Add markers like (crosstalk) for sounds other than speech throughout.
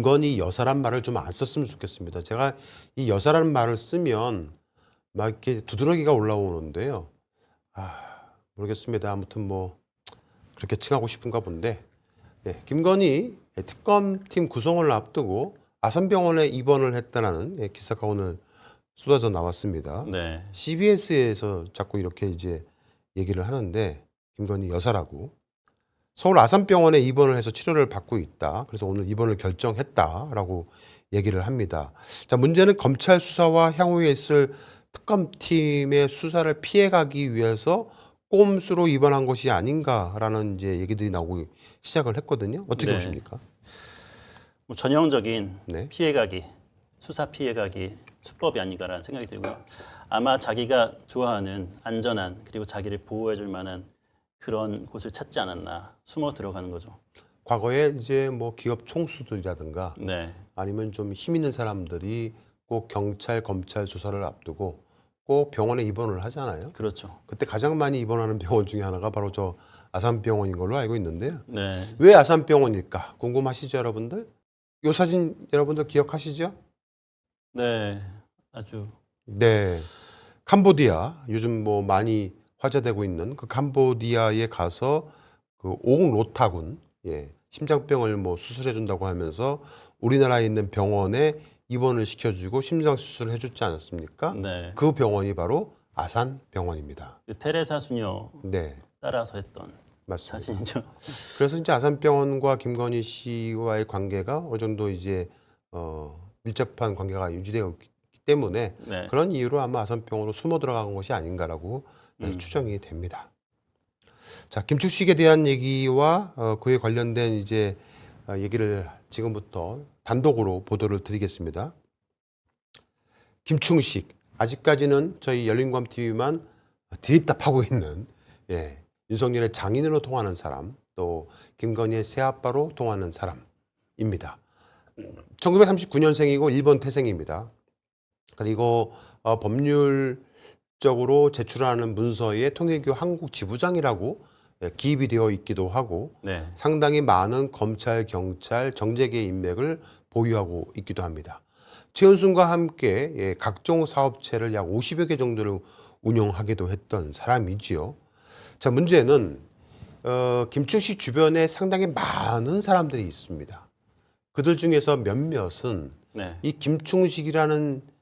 김건희 여사란 말을 좀 안 썼으면 좋겠습니다. 제가 이 여사라는 말을 쓰면 막 이렇게 두드러기가 올라오는데요. 아, 모르겠습니다. 아무튼 뭐 그렇게 칭하고 싶은가 본데 예, 김건희 특검팀 구성을 앞두고 아산병원에 입원을 했다는 예, 기사가 오늘 쏟아져 나왔습니다. 네. CBS에서 자꾸 이렇게 이제 얘기를 하는데 김건희 여사라고 서울 아산병원에 입원을 해서 치료를 받고 있다. 그래서 오늘 입원을 결정했다라고 얘기를 합니다. 자, 문제는 검찰 수사와 향후에 있을 특검팀의 수사를 피해가기 위해서 꼼수로 입원한 것이 아닌가라는 이제 얘기들이 나오고 시작을 했거든요. 어떻게 네. 보십니까? 뭐 전형적인 네. 피해가기, 수사 피해가기 수법이 아닌가라는 생각이 들고요. 아마 자기가 좋아하는 안전한 그리고 자기를 보호해줄 만한 그런 곳을 찾지 않았나 숨어 들어가는 거죠. 과거에 이제 뭐 기업 총수들이라든가 네, 아니면 좀 힘 있는 사람들이 꼭 경찰, 검찰 조사를 앞두고 꼭 병원에 입원을 하잖아요. 그렇죠. 그때 가장 많이 입원하는 병원 중에 하나가 바로 저 아산병원인 걸로 알고 있는데요. 네, 왜 아산병원일까? 궁금하시죠, 여러분들? 요 사진 여러분들 기억하시죠? 네, 아주 네. 캄보디아 요즘 뭐 많이 화제되고 있는 그 캄보디아에 가서 그 옥로타군 예, 심장병을 뭐 수술해 준다고 하면서 우리나라에 있는 병원에 입원을 시켜주고 심장 수술을 해줬지 않았습니까? 네. 그 병원이 바로 아산 병원입니다. 그 테레사 수녀 네, 따라서 했던 맞습니다. 사진이죠. (laughs) 그래서 이제 아산병원과 김건희 씨와의 관계가 어느 정도 이제 어, 밀접한 관계가 유지되고 있기 때문에 네, 그런 이유로 아마 아산병원으로 숨어 들어간 것이 아닌가라고 네, 음. 추정이 됩니다. 자, 김충식에 대한 얘기와 어, 그에 관련된 이제 어, 얘기를 지금부터 단독으로 보도를 드리겠습니다. 김충식 아직까지는 저희 열린광 TV만 드립답하고 있는 예, 윤석열의 장인으로 통하는 사람 또 김건희의 새아빠로 통하는 사람입니다. 1939년생이고 일본 태생입니다. 그리고 어, 법률 적으로 제출하는 문서에 통일교 한국 지부장이라고 예, 기입이 되어 있기도 하고 네, 상당히 많은 검찰, 경찰, 정재계 인맥을 보유하고 있기도 합니다. 최은순과 함께 예, 각종 사업체를 약 50여 개 정도를 운영하기도 했던 사람이지요. 자, 문제는 어, 김충식 주변에 상당히 많은 사람들이 있습니다. 그들 중에서 몇몇은 네, 이 김충식이라는 어,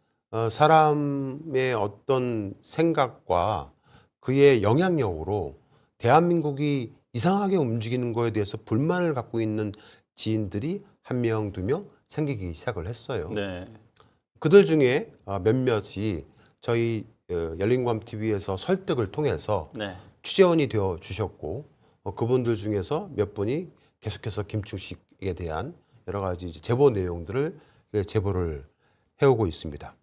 사람의 어떤 생각과 그의 영향력으로 대한민국이 이상하게 움직이는 거에 대해서 불만을 갖고 있는 지인들이 한 명, 두 명 생기기 시작을 했어요. 네, 그들 중에 어, 몇몇이 저희 어, 열린광 TV에서 설득을 통해서 네, 취재원이 되어 주셨고 어, 그분들 중에서 몇 분이 계속해서 김충식에 대한 여러 가지 제보 내용들을 이제 제보를 해오고 있습니다.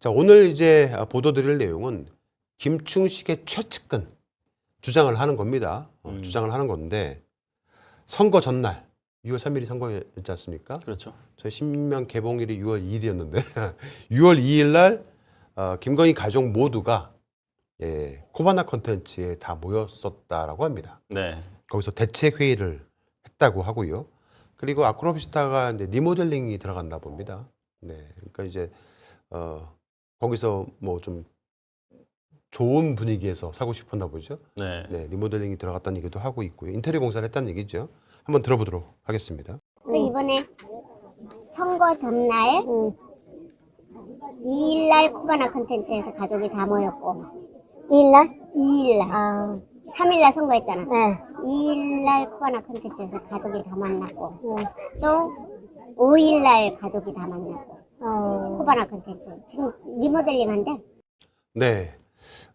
자 오늘 이제 보도드릴 내용은 김충식의 최측근 주장을 하는 겁니다. 어, 음. 주장을 하는 건데 선거 전날 6월 3일이 선거였지 않습니까? 그렇죠. 저희 신명 개봉일이 6월 2일이었는데 6월 (laughs) 2일 날 어, 김건희 가족 모두가 예, 코바나 컨텐츠에 다 모였었다라고 합니다. 네, 거기서 대책 회의를 했다고 하고요. 그리고 아크로비스타가 이제 리모델링이 들어갔나 봅니다. 네, 그러니까 이제 어, 거기서 뭐 좀 좋은 분위기에서 사고 싶었나 보죠. 네, 네, 리모델링이 들어갔다는 얘기도 하고 있고요. 인테리어 공사를 했다는 얘기죠. 한번 들어보도록 하겠습니다. 그 이번에 선거 전날 2일날 쿠바나 컨텐츠에서 가족이 다 모였고 2일날? 2일날 아. 3일날 선거했잖아 네. 2일날 쿠바나 컨텐츠에서 가족이 다 만났고 또 5일날 가족이 다 만났고 쿠바나 컨텐츠 지금 리모델링 한대 네.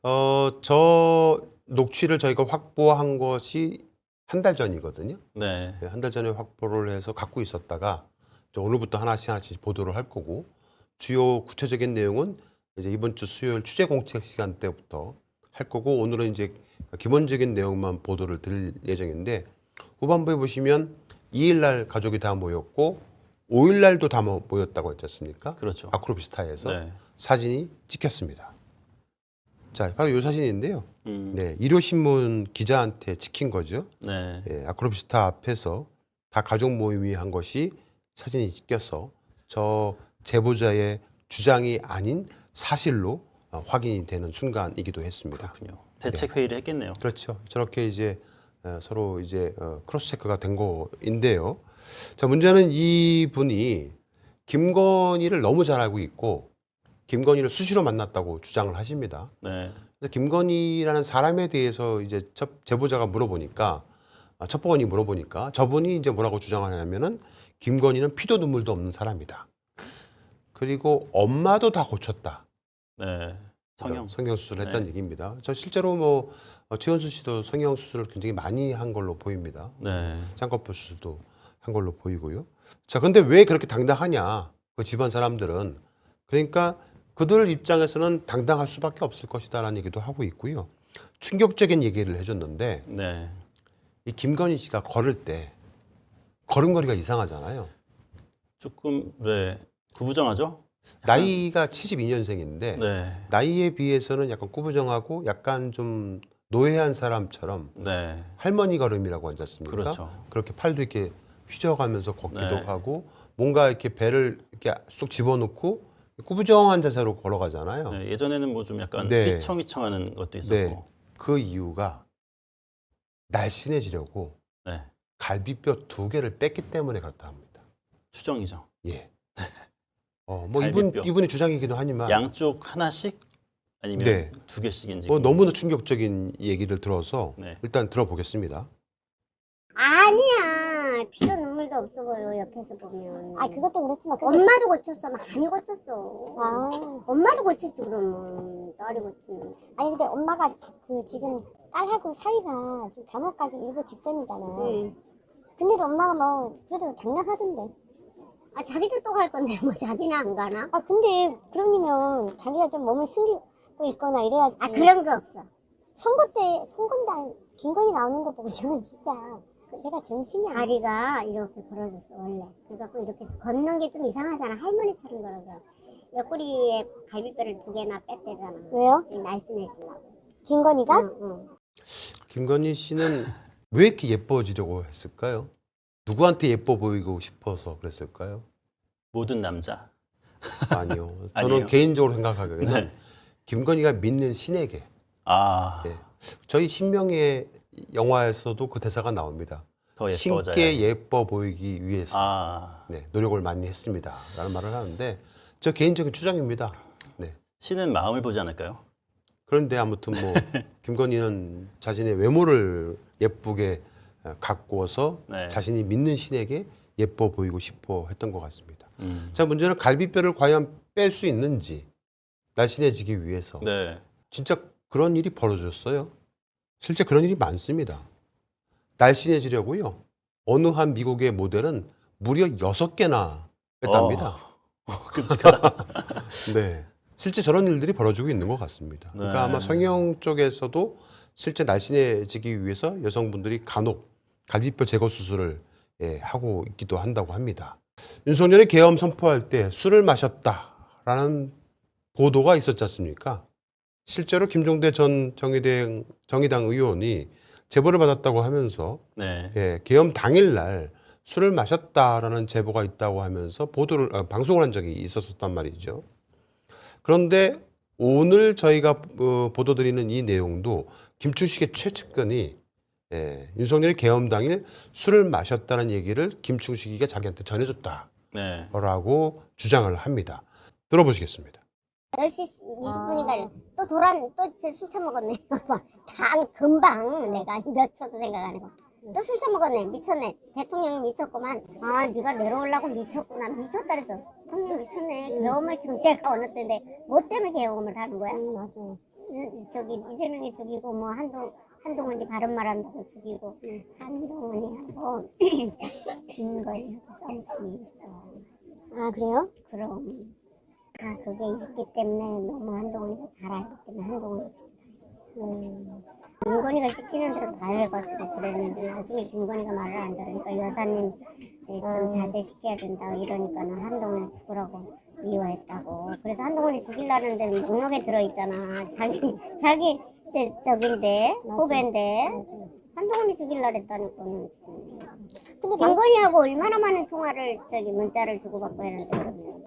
어, 저 녹취를 저희가 확보한 것이 한 달 전이거든요. 네, 한 달 전에 확보를 해서 갖고 있었다가 저 오늘부터 하나씩 하나씩 보도를 할 거고 주요 구체적인 내용은 이제 이번 주 수요일 취재 공책 시간 때부터 할 거고 오늘은 이제 기본적인 내용만 보도를 드릴 예정인데 후반부에 보시면 2일 날 가족이 다 모였고 5일 날도 다 모- 모였다고 했지 않습니까? 그렇죠. 아크로비스타에서 네, 사진이 찍혔습니다. 자, 바로 이 사진인데요. 음, 네, 일요신문 기자한테 찍힌 거죠. 네, 예, 아크로비스타 앞에서 다 가족 모임이 한 것이 사진이 찍혀서 저 제보자의 주장이 아닌 사실로 어, 확인이 되는 순간이기도 했습니다. 그렇군요. 대책 회의를 했겠네요. 그렇죠. 저렇게 이제 어, 서로 이제 어, 크로스 체크가 된 거인데요. 자 문제는 이 분이 김건희를 너무 잘 알고 있고 김건희를 수시로 만났다고 주장을 하십니다. 네. 그래서 김건희라는 사람에 대해서 이제 첫 제보자가 물어보니까 아, 첩보원이 물어보니까 저분이 이제 뭐라고 주장하냐면은 김건희는 피도 눈물도 없는 사람이다. 그리고 엄마도 다 고쳤다. 네. 성형. 성형 수술을 했다는 네. 얘기입니다. 저 실제로 뭐 어, 최현수 씨도 성형 수술을 굉장히 많이 한 걸로 보입니다. 네. 쌍꺼풀 수술도 한 걸로 보이고요. 자, 근데 왜 그렇게 당당하냐? 그 집안 사람들은 그러니까 그들 입장에서는 당당할 수밖에 없을 것이다라는 얘기도 하고 있고요. 충격적인 얘기를 해줬는데 네. 이 김건희 씨가 걸을 때 걸음걸이가 이상하잖아요. 조금 네. 구부정하죠? 나이가 72년생인데 네. 나이에 비해서는 약간 꾸부정하고 약간 좀 노예한 사람처럼 네. 할머니 걸음이라고 하지 않습니까? 그렇죠. 그렇게 팔도 이렇게 휘저어가면서 걷기도 네. 하고 뭔가 이렇게 배를 이렇게 쑥 집어넣고 꾸부정한 자세로 걸어가잖아요. 네. 예전에는 뭐 좀 약간 네. 휘청휘청하는 것도 있었고. 네. 그 이유가 날씬해지려고 네. 갈비뼈 두 개를 뺐기 때문에 그렇다 합니다. 추정이죠. 예. 어, 뭐 이분 갈비뼈. 이분의 주장이기도 하지만 양쪽 하나씩 아니면 네. 두 개씩인지. 뭐 너무나 충격적인 얘기를 들어서 네. 일단 들어보겠습니다. 아니야. 피도 눈물도 없어 보여, 옆에서 보면. 아 그것도 그렇지만 그게 엄마도 고쳤어. 많이 고쳤어. 아 엄마도 고쳤지, 그러면. 딸이 고치면. 아니 근데 엄마가 지- 그 지금 딸하고 사위가 지금 감옥 가기 일보 직전이잖아요. 응. 근데도 엄마가 뭐 그래도 당당하던데. 아, 자기도 또 갈 건데, 뭐, 자기는 안 가나? 아 근데 그러면 자기가 좀 몸을 숨기고 있거나 이래야지. 아, 그런 거 없어. 선거 때 선거날 김건희 나오는 거 보고 (laughs) 저는 진짜 제가 정신이 안. 다리가 이렇게 벌어졌어, 원래. 그래갖고 이렇게 걷는 게 좀 이상하잖아. 할머니처럼 걸어서. 옆구리에 갈비뼈를 두 개나 뺐대잖아. 왜요? 날씬해지려고. 김건희가? 응, 응. 김건희 씨는 왜 이렇게 예뻐지려고 했을까요? 누구한테 예뻐 보이고 싶어서 그랬을까요? 모든 남자. 아니요. (laughs) 저는 아니에요? 개인적으로 생각하기에는 네. 김건희가 믿는 신에게 아. 예. 저희 신명의 영화에서도 그 대사가 나옵니다. 더 예뻐져야. 신께 예뻐 보이기 위해서 아. 네, 노력을 많이 했습니다. 라는 말을 하는데 저 개인적인 추정입니다. 네. 신은 마음을 보지 않을까요? 그런데 아무튼 뭐 (laughs) 김건희는 자신의 외모를 예쁘게 어, 가꾸어서 네. 자신이 믿는 신에게 예뻐 보이고 싶어 했던 것 같습니다. 음. 자 문제는 갈비뼈를 과연 뺄 수 있는지 날씬해지기 위해서 네. 진짜 그런 일이 벌어졌어요. 실제 그런 일이 많습니다. 날씬해지려고요. 어느 한 미국의 모델은 무려 여섯 개나 뺐답니다. 어, (laughs) 끔찍하다. (laughs) 네. 실제 저런 일들이 벌어지고 있는 것 같습니다. 그러니까 네. 아마 성형 쪽에서도 실제 날씬해지기 위해서 여성분들이 간혹 갈비뼈 제거 수술을 예, 하고 있기도 한다고 합니다. 윤석열이 계엄 선포할 때 술을 마셨다라는 보도가 있었지 않습니까? 실제로 김종대 전 정의당, 정의당 의원이 제보를 받았다고 하면서 네. 예, 계엄 당일날 술을 마셨다라는 제보가 있다고 하면서 보도를 아, 방송을 한 적이 있었었단 말이죠. 그런데 오늘 저희가 어, 보도드리는 이 내용도 김충식의 최측근이 예, 윤석열이 계엄 당일 술을 마셨다는 얘기를 김충식이가 자기한테 전해줬다라고 네. 주장을 합니다. 들어보시겠습니다. 10시 20분이다. 또 돌아, 또술 처먹었네. (laughs) 당, 금방 내가 몇 초도 생각 안 해봐. 또술 처먹었네. 미쳤네. 대통령이 미쳤구만. 아, 네가 내려오려고 미쳤구나. 미쳤다 그랬어. 대통령 미쳤네. 계엄을 지금 때가 어느 때인데 뭐 때문에 계엄을 하는 거야? 음, 맞아. 이- 저기 이재명이 죽이고 뭐 한동 한동훈이 바른 말한다고 죽이고 한동훈이 하고 김건희하고 썸씽이 있어. 아 그래요? 그럼 다 그게 있기 때문에 너무 한동훈이가 잘 알기 때문에 한동훈이 음, 김건희가 시키는 대로 다 해가지고 그랬는데 나중에 김건희가 말을 안 들으니까 여사님 네, 좀 자제시켜야 된다 이러니까는 한동훈을 죽으라고 미워했다고. 그래서 한동훈이 죽이려는데 목록에 들어있잖아. 자기 (laughs) 자기 저, 저긴데 후배인데 한동훈이 죽일라 그랬다니까는. 근데 김건희하고 얼마나 많은 통화를 저기 문자를 주고받고 했는데 그러면.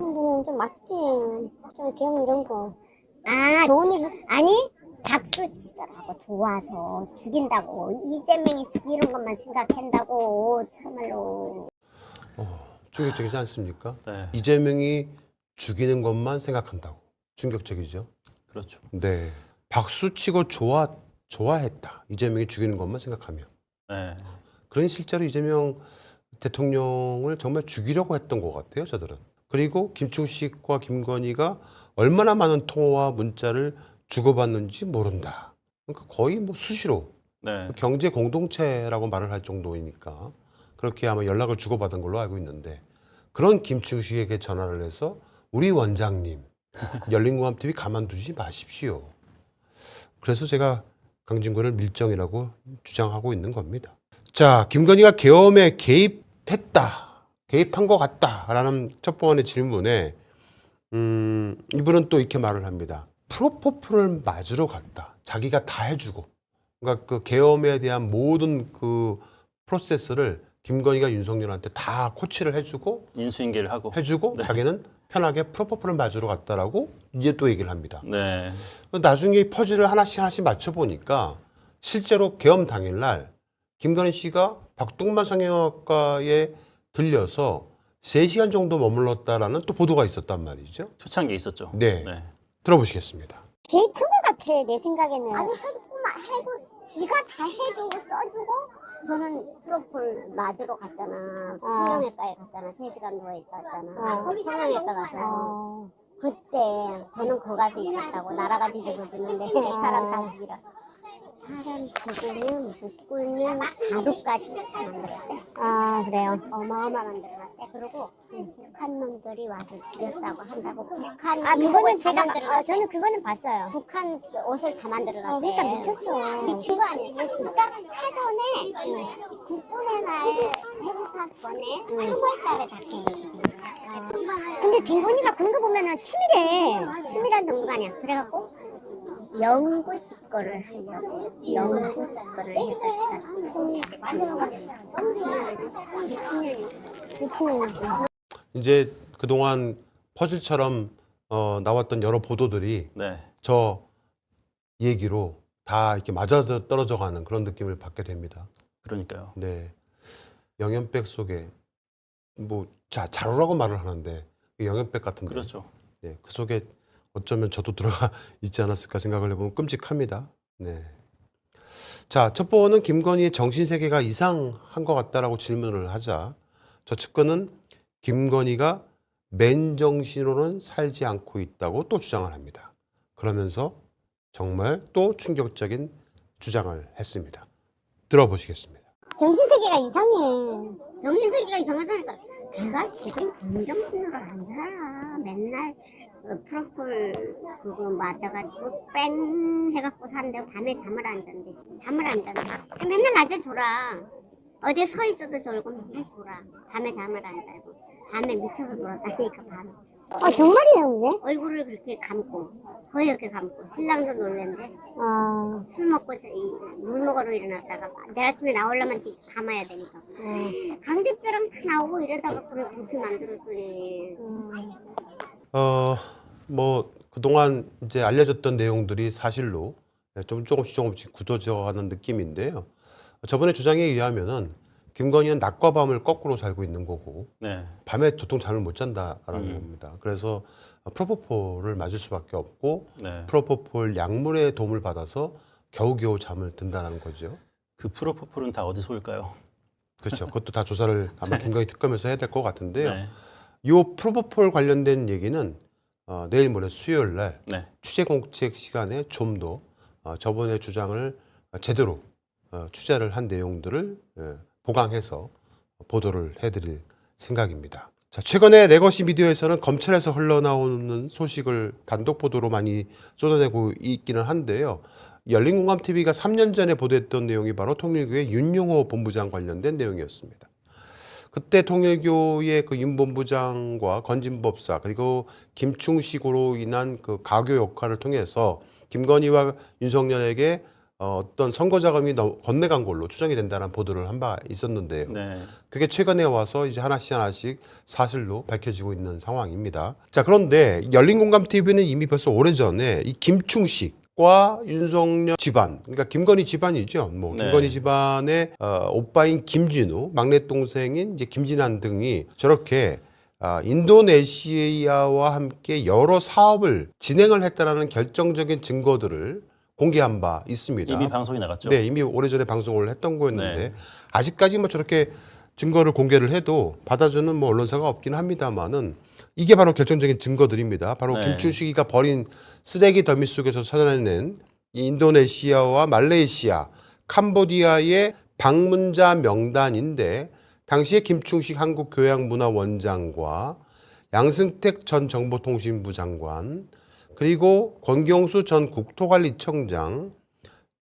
분은 좀 맞지. 좀 개혁 이런 거. 아, 좋은 지- 일 아니 박수 치더라고 좋아서 죽인다고 이재명이 죽이는 것만 생각한다고 참말로 충격적이지 않습니까? 네, 이재명이 죽이는 것만 생각한다고. 충격적이죠. 그렇죠. 네. 박수 치고 좋아 좋아했다. 이재명이 죽이는 것만 생각하면. 네, 그런 실제로 이재명 대통령을 정말 죽이려고 했던 것 같아요, 저들은. 그리고 김충식과 김건희가 얼마나 많은 통화와 문자를 주고받는지 모른다. 그러니까 거의 뭐 수시로 네, 경제 공동체라고 말을 할 정도이니까 그렇게 아마 연락을 주고받은 걸로 알고 있는데 그런 김충식에게 전화를 해서 우리 원장님 (laughs) 열린공감 TV 가만두지 마십시오. 그래서 제가 강진구를 밀정이라고 주장하고 있는 겁니다. 자, 김건희가 계엄에 개입했다, 개입한 것 같다라는 첫 번째 질문에 음, 이분은 또 이렇게 말을 합니다. 프로포폴을 맞으러 갔다. 자기가 다 해주고. 그러니까 그 계엄에 대한 모든 그 프로세스를 김건희가 윤석열한테 다 코치를 해주고 인수인계를 하고. 해주고 자기는 편하게 프로포폴을 맞으러 갔다라고 이제 또 얘기를 합니다. 네, 나중에 이 퍼즐을 하나씩 하나씩 맞춰 보니까 실제로 계엄 당일날 김건희 씨가 박동만 성형외과에 들려서 3시간 정도 머물렀다라는 또 보도가 있었단 말이죠. 초창기에 있었죠. 네. 네. 들어보시겠습니다. 개입한 것 같아 내 생각에는. 아니 해줬구만 해고 지가 다 해주고 써주고 저는 프로폴 맞으러 갔잖아 어. 성형외과에 갔잖아 3시간 누워있다 왔잖아 어. 성형외과 가서 어. 그때 저는 그 가서 있었다고 나라가 뒤집어지는데 (laughs) 사람 다 죽이라 사람 죽으면 묶으면 자루까지 다 만들었대 아 그래요. 어마어마 만들어놨대 그리고 북한 놈들이 와서 죽였다고 한다고 북한 아 그거는 다 제가 어, 저는 그거는 봤어요. 북한 옷을 다 만들어놨대 어, 그러니까 미쳤어. 미친 거 아니야 그러니까 사전에 국군의 날 행사 전에 3월 달에 다 계획이 근데 김건희가 그런 거 보면은 치밀해. 치밀한 아니야 그래갖고 영구 집거를 하려고 영구 집거를 해서 미친년이 미친년이지. 이제 그동안 퍼즐처럼 어, 나왔던 여러 보도들이 네, 저 얘기로 다 이렇게 맞아 떨어져 가는 그런 느낌을 받게 됩니다. 그러니까요. 네. 영연백 속에 뭐 자, 자루라고 말을 하는데 그 영연백 같은 데 그렇죠. 네, 그 속에 어쩌면 저도 들어가 (laughs) 있지 않았을까 생각을 해보면 끔찍합니다. 네. 자, 첫 번은 김건희의 정신 세계가 이상한 것 같다라고 질문을 하자 저 측근은 김건희가 맨정신으로는 살지 않고 있다고 또 주장을 합니다. 그러면서 정말 또 충격적인 주장을 했습니다. 들어보시겠습니다. 정신 세계가 이상해. 정신세계가 이상하다니까 걔가 지금 공정신으로 안 살아 맨날 그 프로폴 그거 맞아가지고 뺑 해갖고 산다고 밤에 잠을 안 잔대 잠을 안 잔다 맨날 낮에 졸아. 어디 서 있어도 졸고 맨날 졸아. 밤에 잠을 안 자고. 밤에 미쳐서 놀았다니까 밤에. 아 정말이에요 그게? 얼굴을 그렇게 감고 허옇게 감고. 신랑도 놀랬는데 아. 술 먹고 저, 이, 물 먹으러 일어났다가 내일 아침에 나오려면 뒤 감아야 되니까. 강대뼈랑 다 나오고 이러다가 그걸 그렇게 만들었더니. 음. 어, 뭐 그동안 이제 알려졌던 내용들이 사실로 좀 조금씩 조금씩 굳어져가는 느낌인데요. 저번에 주장에 의하면은 김건희는 낮과 밤을 거꾸로 살고 있는 거고 네, 밤에 도통 잠을 못 잔다라는 음. 겁니다. 그래서 프로포폴을 맞을 수밖에 없고 네. 프로포폴 약물의 도움을 받아서 겨우겨우 잠을 든다는 거죠. 그 프로포폴은 다 어디서 올까요? 그렇죠. (laughs) 그것도 다 조사를 아마 김건희 특검에서 해야 될 것 같은데요. 네, 요 프로포폴 관련된 얘기는 어, 내일 모레 수요일 날 네, 취재 공책 시간에 좀 더 어, 저번의 주장을 제대로 어, 취재를 한 내용들을 예, 보강해서 보도를 해드릴 생각입니다. 자, 최근에 레거시 미디어에서는 검찰에서 흘러나오는 소식을 단독 보도로 많이 쏟아내고 있기는 한데요. 열린공감 TV가 3년 전에 보도했던 내용이 바로 통일교의 윤용호 본부장 관련된 내용이었습니다. 그때 통일교의 그 윤본부장과 건진법사 그리고 김충식으로 인한 그 가교 역할을 통해서 김건희와 윤석열에게 어, 어떤 선거 자금이 너- 건네간 걸로 추정이 된다는 보도를 한 바 있었는데요. 네. 그게 최근에 와서 이제 하나씩 하나씩 사실로 밝혀지고 있는 상황입니다. 자, 그런데 열린공감 TV는 이미 벌써 오래전에 이 김충식 과 윤석열 집안, 그러니까 김건희 집안이죠. 뭐 네. 김건희 집안의 어, 오빠인 김진우, 막내 동생인 이제 김진한 등이 저렇게 아, 인도네시아와 함께 여러 사업을 진행을 했다라는 결정적인 증거들을 공개한 바 있습니다. 이미 방송이 나갔죠. 네, 이미 오래전에 방송을 했던 거였는데 네. 아직까지 뭐 저렇게 증거를 공개를 해도 받아주는 뭐 언론사가 없긴 합니다만은 이게 바로 결정적인 증거들입니다. 바로 네. 김춘식이가 버린 쓰레기 더미 속에서 찾아낸 이 인도네시아와 말레이시아, 캄보디아의 방문자 명단인데 당시에 김충식 한국교양문화원장과 양승택 전 정보통신부 장관 그리고 권경수 전 국토관리청장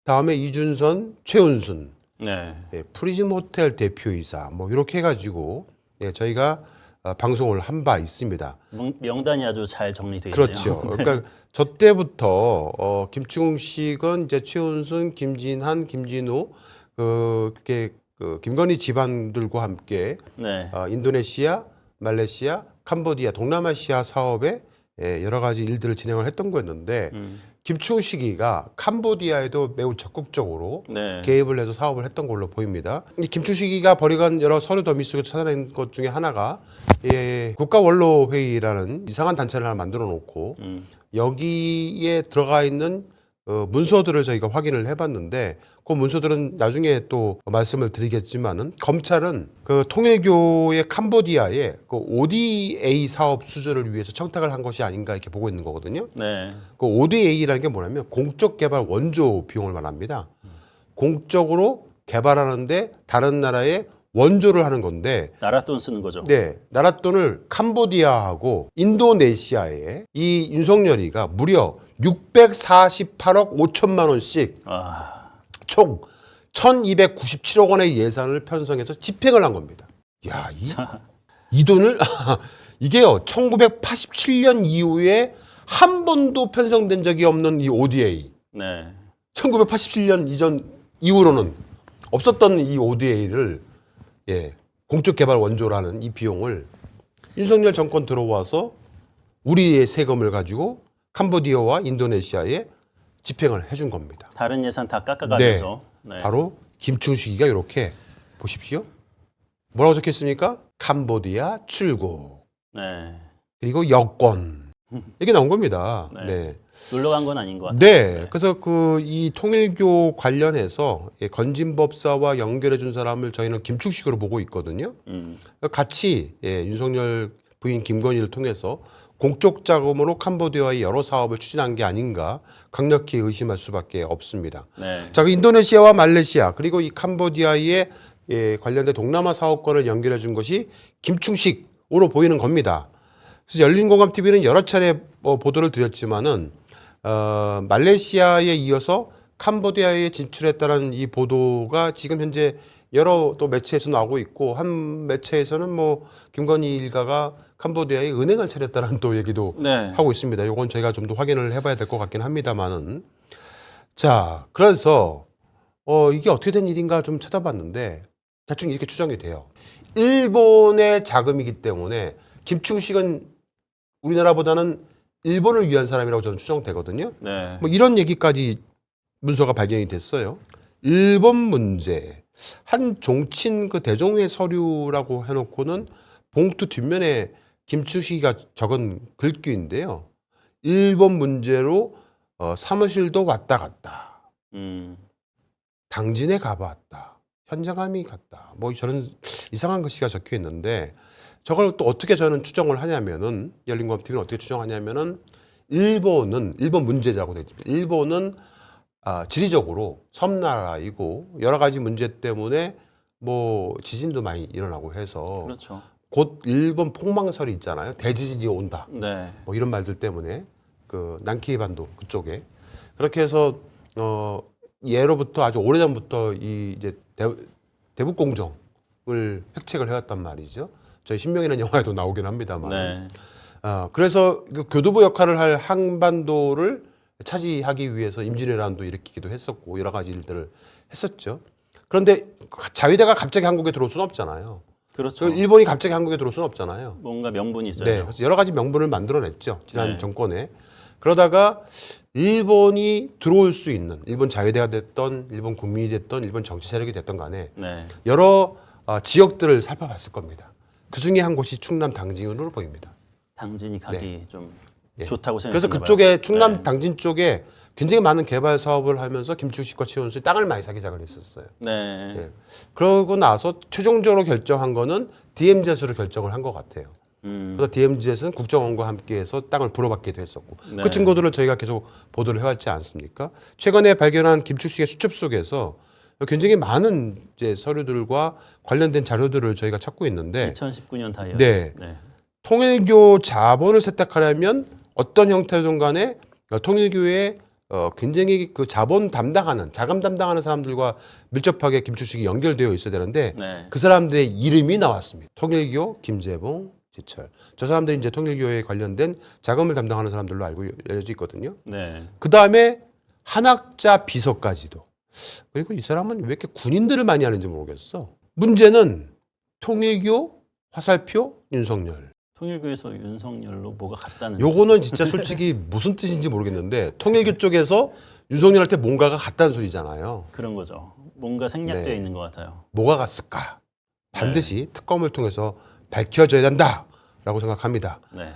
다음에 이준선, 최은순, 네. 예, 프리즘 호텔 대표이사 뭐 이렇게 해가지고 예, 저희가 어, 방송을 한 바 있습니다. 명, 명단이 아주 잘 정리되어 있네요. 그렇죠. (laughs) 그러니까 저 때부터 어, 김충식은 이제 최은순, 김진한, 김진우 그 그렇게 그 김건희 집안들과 함께 네. 어, 인도네시아, 말레이시아, 캄보디아, 동남아시아 사업에 예, 여러 가지 일들을 진행을 했던 거였는데 음. 김충식이가 캄보디아에도 매우 적극적으로 네. 개입을 해서 사업을 했던 걸로 보입니다. 이 김충식이가 버려간 여러 서류 더미 속에서 찾아낸 것 중에 하나가 예, 국가원로회의라는 이상한 단체를 하나 만들어 놓고 음. 여기에 들어가 있는 어, 문서들을 저희가 확인을 해봤는데 그 문서들은 나중에 또 말씀을 드리겠지만은 검찰은 그 통일교의 캄보디아에 그 ODA 사업 수주를 위해서 청탁을 한 것이 아닌가 이렇게 보고 있는 거거든요. 네. 그 ODA라는 게 뭐냐면 공적 개발 원조 비용을 말합니다. 공적으로 개발하는데 다른 나라에 원조를 하는 건데 나라 돈 쓰는 거죠. 네, 나라 돈을 캄보디아하고 인도네시아에 이 윤석열이가 무려 648억 5천만 원씩 아, 총 1297억 원의 예산을 편성해서 집행을 한 겁니다. 야, 이, 이 돈을 (laughs) 이게요. 1987년 이후에 한 번도 편성된 적이 없는 이 ODA. 네. 1987년 이전 이후로는 없었던 이 ODA를 예, 공적 개발 원조라는 이 비용을 윤석열 정권 들어와서 우리의 세금을 가지고 캄보디아와 인도네시아에 집행을 해준 겁니다. 다른 예산 다 깎아가면서. 네. 바로 김충식이가 이렇게 보십시오. 뭐라고 적혔습니까? 캄보디아 출국 네. 그리고 여권 (laughs) 이게 나온 겁니다. 네. 네. 놀러 간 건 아닌 것 같아요. 네. 그래서 그 이 통일교 관련해서 예, 건진법사와 연결해 준 사람을 저희는 김충식으로 보고 있거든요. 음. 같이 예, 윤석열 부인 김건희를 통해서 공적 자금으로 캄보디아의 여러 사업을 추진한 게 아닌가 강력히 의심할 수밖에 없습니다. 네. 자, 그 인도네시아와 말레이시아 그리고 이 캄보디아의 예, 관련된 동남아 사업권을 연결해 준 것이 김충식으로 보이는 겁니다. 그래서 열린공감 TV는 여러 차례 뭐 보도를 드렸지만은 어, 말레이시아에 이어서 캄보디아에 진출했다는 이 보도가 지금 현재 여러 또 매체에서 나오고 있고 한 매체에서는 뭐 김건희 일가가 캄보디아에 은행을 차렸다는 또 얘기도 네. 하고 있습니다. 이건 저희가 좀 더 확인을 해봐야 될 것 같긴 합니다만은 자 그래서 어 이게 어떻게 된 일인가 좀 찾아봤는데 대충 이렇게 추정이 돼요. 일본의 자금이기 때문에 김충식은 우리나라보다는 일본을 위한 사람이라고 저는 추정되거든요. 네. 뭐 이런 얘기까지 문서가 발견이 됐어요. 일본 문제 한 종친 그 대종회 서류라고 해놓고는 봉투 뒷면에 김추식이가 적은 글귀인데요. 일본 문제로 어, 사무실도 왔다 갔다. 음. 당진에 가봤다. 현장감이 갔다. 뭐 저는 이상한 글씨가 적혀 있는데 저걸 또 어떻게 저는 추정을 하냐면은 열린공감 TV는 어떻게 추정하냐면은 일본은 일본 문제자고 되어 있습니다. 일본은 아, 지리적으로 섬나라이고 여러 가지 문제 때문에 뭐 지진도 많이 일어나고 해서 그렇죠. 곧 일본 폭망설이 있잖아요. 대지진이 온다. 네. 뭐 이런 말들 때문에 그 난키이 반도 그쪽에 그렇게 해서 어 예로부터 아주 오래 전부터 이 이제 대, 대북 공정을 획책을 해왔단 말이죠. 저희 신명이라는 영화에도 나오긴 합니다만. 네. 아 그래서 그 교두보 역할을 할 한반도를 차지하기 위해서 임진왜란도 일으키기도 했었고 여러 가지 일들을 했었죠. 그런데 자위대가 갑자기 한국에 들어올 수는 없잖아요. 그렇죠. 저 일본이 갑자기 한국에 들어올 수는 없잖아요. 뭔가 명분이 있어야죠. 네, 그래서 여러 가지 명분을 만들어냈죠 지난 네. 정권에. 그러다가 일본이 들어올 수 있는 일본 자위대가 됐던 일본 국민이 됐던 일본 정치 세력이 됐던 간에 네. 여러 아, 지역들을 살펴봤을 겁니다. 그 중에 한 곳이 충남 당진으로 보입니다. 당진이 가기 좀 예. 좋다고 그래서 생각했나 그쪽에 봐요. 충남 네. 당진 쪽에 굉장히 많은 개발 사업을 하면서 김충식과 최원수이 땅을 많이 사기 시작을 했었어요. 네. 예. 그러고 나서 최종적으로 결정한 거는 DMZ로 결정을 한 것 같아요. 음. 그래서 DMZ는 국정원과 함께해서 땅을 불어받기도 했었고 네. 그 친구들을 저희가 계속 보도를 해왔지 않습니까? 최근에 발견한 김충식의 수첩 속에서 굉장히 많은 이제 서류들과 관련된 자료들을 저희가 찾고 있는데 2019년 다이어리. 네. 네. 통일교 자본을 세탁하려면 어떤 형태든 간에 어, 통일교의 어, 굉장히 그 자본 담당하는 자금 담당하는 사람들과 밀접하게 김충식이 연결되어 있어야 되는데 네. 그 사람들의 이름이 나왔습니다. 통일교 김재봉 지철 저 사람들이 이제 통일교에 관련된 자금을 담당하는 사람들로 알고 알려져 있거든요. 네. 그 다음에 한학자 비서까지도 그리고 이 사람은 왜 이렇게 군인들을 많이 하는지 모르겠어. 문제는 통일교 화살표 윤석열. 통일교에서 윤석열로 뭐가 같다는. 요거는 진짜 솔직히 (laughs) 무슨 뜻인지 모르겠는데 통일교 쪽에서 윤석열한테 뭔가가 같다는 소리잖아요. 그런 거죠. 뭔가 생략되어 네. 있는 것 같아요. 뭐가 같을까? 반드시 특검을 통해서 밝혀져야 된다라고 생각합니다. 네.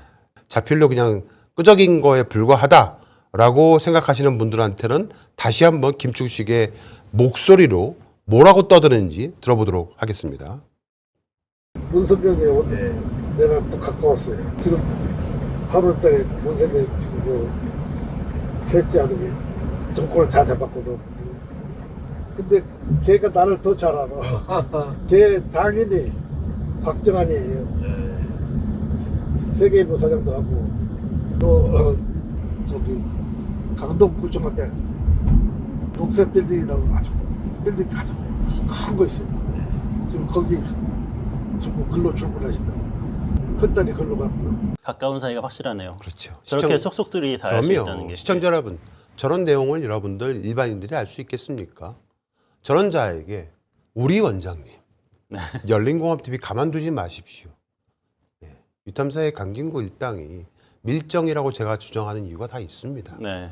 자필로 그냥 끄적인 거에 불과하다라고 생각하시는 분들한테는 다시 한번 김충식의 목소리로 뭐라고 떠드는지 들어보도록 하겠습니다. 문선명의 옷 내가 또 갖고 왔어요. 지금 8월 달에 문선명 지금 그 셋째 아들이 정권을 다 잡았거든. 근데 걔가 나를 더 잘 알아. (laughs) 걔 장인이 박정환이에요. 세계일보 사장도 하고 또 어, (clears throat) 저기 강동구청한테 녹색 빌딩이라고 아주 빌딩 아주 큰거 있어요. 지금 거기 지금 근로 출근하신다고. 큰딸이 근로 갔고요. 가까운 사이가 확실하네요. 그렇죠. 저렇게 시청- 속속들이 다 알 수 있다는 그럼요. 게. 시청자 여러분, 저런 내용을 여러분들 일반인들이 알 수 있겠습니까? 저런 자에게 우리 원장님, 네. (laughs) 열린공업TV 가만두지 마십시오. 예. 유탐사의 강진구 일당이 밀정이라고 제가 주장하는 이유가 다 있습니다. 네.